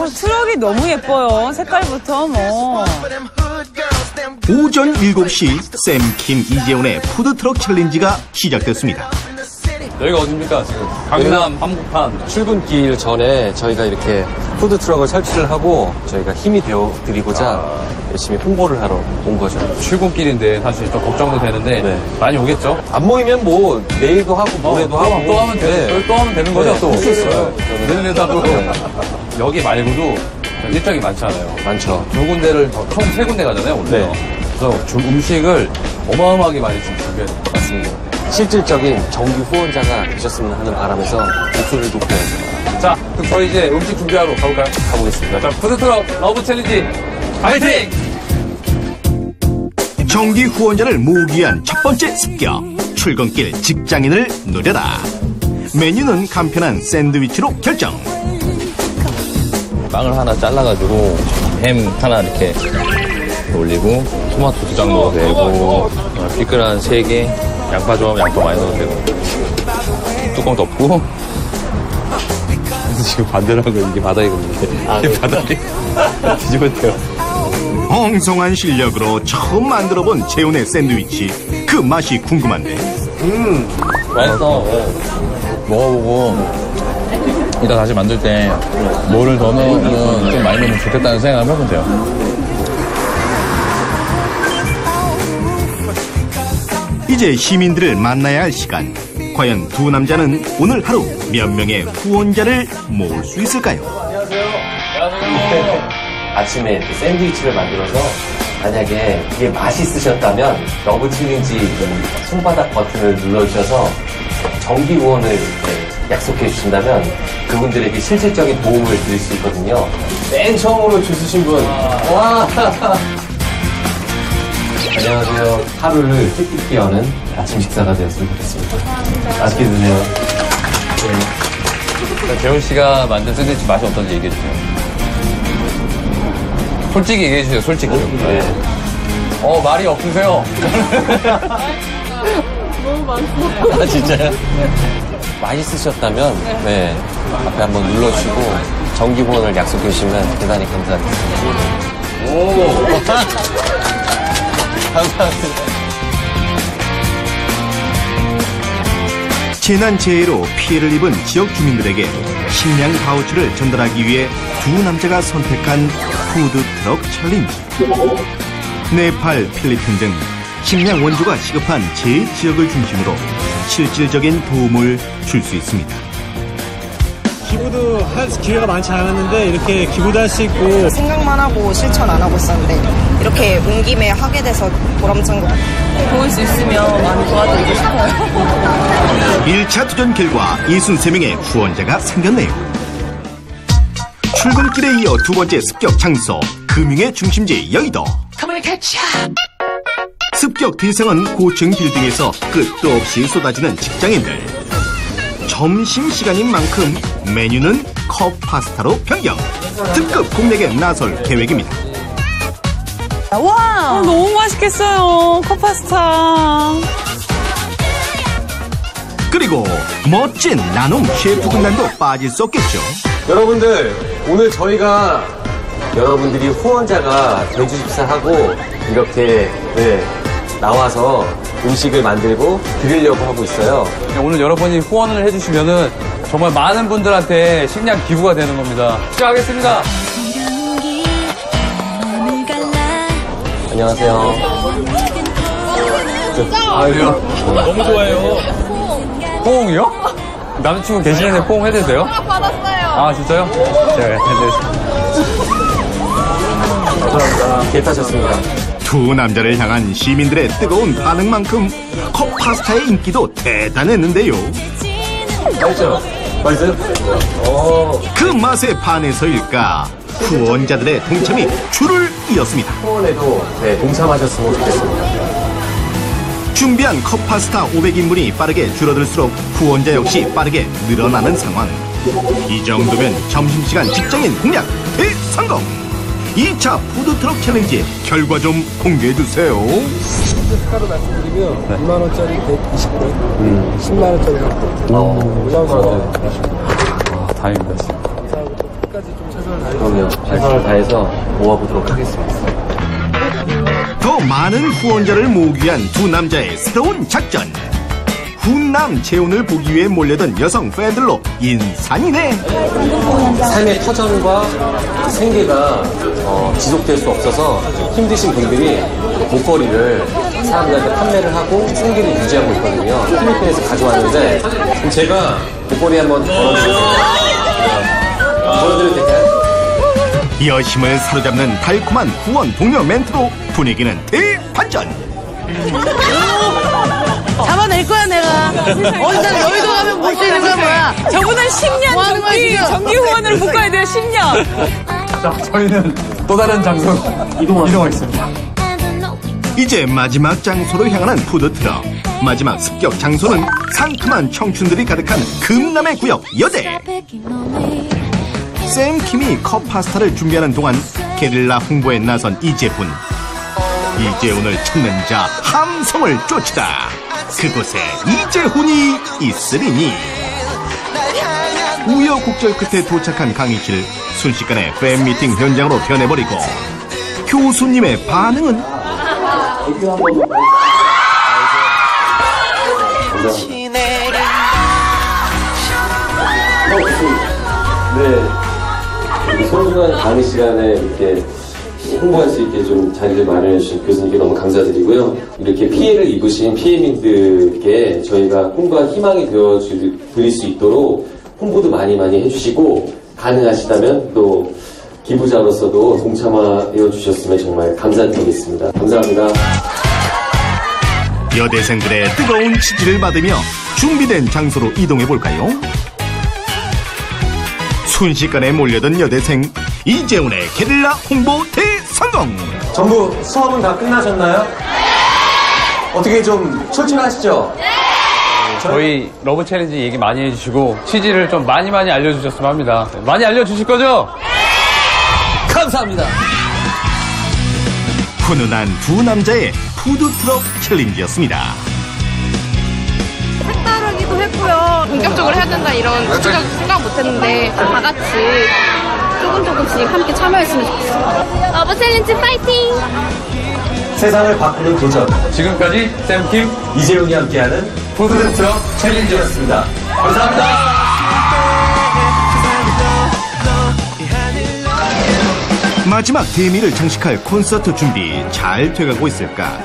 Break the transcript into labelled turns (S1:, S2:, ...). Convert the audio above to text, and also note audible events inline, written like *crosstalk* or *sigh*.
S1: 어, 트럭이 너무 예뻐요. 색깔부터 뭐.
S2: 오전 7시 샘 킴 이재훈의 푸드트럭 챌린지가 시작됐습니다.
S3: 여기가 어딥니까 지금? 강남 한복판.
S4: 출근길 전에 저희가 이렇게 푸드 트럭을 설치를 하고 저희가 힘이 되어 드리고자 열심히 홍보를 하러 온 거죠.
S3: 출근길인데 사실 좀 걱정도 되는데
S4: 네.
S3: 많이 오겠죠?
S4: 안 모이면 뭐 내일도 하고 모레도
S3: 어, 또,
S4: 하고
S3: 또 하면 되는
S4: 네.
S3: 또 하면 되는 거죠
S4: 네,
S3: 또.
S4: 할수 있어요.
S3: 내년에도 여기 말고도 일정이 많잖아요.
S4: 많죠.
S3: 두 군데를 총 세 군데 가잖아요 오늘.
S4: 네.
S3: 그래서 주 음식을 어마어마하게 많이 준비해.
S4: 맞습니다. 실질적인 정기 후원자가 되셨으면 하는 바람에서 목소리를 높여야죠.
S3: 자, 그럼 저희 이제 음식 준비하러 가볼까요?
S4: 가보겠습니다.
S3: 자, 푸드트럭 러브 챌린지 파이팅!
S2: 정기 후원자를 모으기 위한 첫 번째 습격. 출근길 직장인을 노려라. 메뉴는 간편한 샌드위치로 결정.
S3: 빵을 하나 잘라가지고 햄 하나 이렇게 올리고 토마토 두 장 넣어도 되고 어, 피클 한 세 개, 양파 좋아하면 양파 많이 넣어도 되고 뚜껑 덮고 *laughs* 지금 반대로 하고 이게 바닥이거든요. 이게 바닥이 *laughs* 뒤집어대요.
S2: 엉성한 실력으로 처음 만들어본 재훈의 샌드위치. 그 맛이 궁금한데.
S3: 맛있어. 먹어보고 이따 다시 만들 때 뭐를 더 넣으면 좀 많이 넣으면 좋겠다는 생각을 해보면 돼요.
S2: 이제 시민들을 만나야 할 시간. 과연 두 남자는 오늘 하루 몇 명의 후원자를 모을 수 있을까요?
S4: 아침에 이렇게 샌드위치를 만들어서 만약에 이게 맛있으셨다면 러브 챌린지 이 손바닥 버튼을 눌러주셔서 정기 후원을 이렇게 약속해 주신다면 그분들에게 실질적인 도움을 드릴 수 있거든요. 맨 처음으로 줄 쓰신 분. 와! *laughs* 안녕하세요. 하루를 뜻깊게 여는 아침 식사가 되었으면 좋겠습니다. 맛있게 드세요.
S3: 재훈 씨가 만든 샌드위치 맛이 어떤지 얘기해 주세요. 솔직히 얘기해 주세요, 솔직히.
S4: 네.
S3: 어, 말이 없으세요. 너무 많습니다. *laughs* 아, 진짜요?
S4: 맛있으셨다면 네 앞에 한번 눌러주시고 정기 후원을 약속해 주시면 대단히 감사하겠습니다. *laughs*
S2: 재난재해로 피해를 입은 지역 주민들에게 식량 바우처를 전달하기 위해 두 남자가 선택한 푸드트럭 챌린지. 네팔, 필리핀 등 식량 원조가 시급한 제 지역을 중심으로 실질적인 도움을 줄 수 있습니다.
S5: 기부도 할 기회가 많지 않았는데 이렇게 기부도 할 수 있고
S6: 생각만 하고 실천 안 하고 있었는데 이렇게 온 김에 하게 돼서 보람찬 것 같아요.
S1: 도울 수 있으면 많이 도와드리고 싶어요.
S2: 1차 도전 결과 63명의 후원자가 생겼네요. 출근길에 이어 두 번째 습격 장소, 금융의 중심지 여의도. 습격 대상은 고층 빌딩에서 끝도 없이 쏟아지는 직장인들. 점심시간인 만큼 메뉴는 컵 파스타로 변경. 특급 공략에 나설 계획입니다.
S1: 와! 어, 너무 맛있겠어요. 컵 파스타.
S2: 그리고 멋진 나눔 셰프 군단도 빠질 수 없겠죠.
S4: 여러분들 오늘 저희가 여러분들이 후원자가 돼주십사 하고 이렇게 네, 나와서 음식을 만들고 드리려고 하고 있어요.
S3: 오늘 여러분이 후원을 해주시면은 정말 많은 분들한테 식량 기부가 되는 겁니다. 시작하겠습니다.
S4: 안녕하세요.
S3: 아유,
S5: 너무 좋아요.
S3: 호응이요? 남자친구 계시는데 호응 해도 돼요? 받았어요. 아, 진짜요? 제가 해드리겠습니다.
S4: 개타셨습니다.
S2: 두 남자를 향한 시민들의 뜨거운 반응만큼 컵 파스타의 인기도 대단했는데요.
S4: 맛있죠? 맛있어요? 어,
S2: 그 맛에 반해서일까 후원자들의 동참이 줄을 이었습니다.
S4: 후원에도 네, 동참하셨으면 좋겠습니다.
S2: 준비한 컵 파스타 500인분이 빠르게 줄어들수록 후원자 역시 빠르게 늘어나는 상황. 이 정도면 점심시간 직장인 공략 대성공! 2차 푸드트럭 챌린지 결과 좀 공개해주세요.
S7: 숫자로 말씀드리면 2만 원짜리 120분, 10만 원짜리 한 분. 올라오셔서
S3: 아, 다행입니다. 진짜.
S7: 끝까지 좀 최선을 다해주세요.
S4: 최선을 다해서 모아보도록 하겠습니다.
S2: 더 많은 후원자를 모으기 위한 두 남자의 새로운 작전. 훈남 재혼을 보기 위해 몰려든 여성 팬들로 인산이네.
S4: 삶의 터전과 생계가 어, 지속될 수 없어서 힘드신 분들이 목걸이를 사람들한테 판매를 하고 생계를 유지하고 있거든요. 필리핀에서 가져왔는데 그럼 제가 목걸이 한번 걸어드릴게요. 걸어드려도 될까요?
S2: 여심을 사로잡는 달콤한 후원 동료 멘트로 분위기는 대반전.
S1: 잡아낼 거야 내가. 어디서 여의도 가면 볼 수 있는 거야 뭐야?
S8: 저분은 10년
S1: 뭐
S8: 정기? 정기 후원을 묶어야 돼요, 10년.
S5: 저희는 또 다른 장소로 이동하겠습니다.
S2: 이제 마지막 장소로 향하는 푸드트럭. 마지막 습격 장소는 상큼한 청춘들이 가득한 금남의 구역 여대. 샘 킴이 컵 파스타를 준비하는 동안 게릴라 홍보에 나선 이재훈. 이재훈을 찾는 자 함성을 쫓다. 그곳에 이재훈이 있으리니. 우여곡절 끝에 도착한 강의실 순식간에 팬미팅 현장으로 변해버리고 교수님의 반응은
S4: 네. 이 소중한 강의 시간에 이렇게 홍보할 수 있게 좀 자리를 마련해 주신 교수님께 너무 감사드리고요. 이렇게 피해를 입으신 피해민들께 저희가 꿈과 희망이 되어 주- 드릴 수 있도록 홍보도 많이 많이 해주시고 가능하시다면 또 기부자로서도 동참하여 주셨으면 정말 감사드리겠습니다. 감사합니다.
S2: 여대생들의 뜨거운 지지를 받으며 준비된 장소로 이동해 볼까요? 순식간에 몰려든 여대생 이재훈의 게릴라 홍보 대성공!
S4: 전부 수업은 다 끝나셨나요? 어떻게 좀 솔직하시죠?
S3: 저희 러브 챌린지 얘기 많이 해주시고 취지를 좀 많이 많이 알려주셨으면 합니다. 많이 알려주실 거죠?
S4: 감사합니다.
S2: 훈훈한 두 남자의 푸드트럭 챌린지였습니다.
S9: 색다르기도 했고요. 본격적으로 해야 된다 이런 구체적 생각 못 했는데 다 같이 조금 조금씩 함께 참여했으면 좋겠어요. 러브 챌린지 파이팅!
S4: 세상을 바꾸는 도전.
S3: 지금까지 샘킴
S4: 이재용이 함께하는 푸드트럭 챌린지였습니다. 감사합니다.
S2: 마지막 대미를 장식할 콘서트 준비 잘 돼가고 있을까?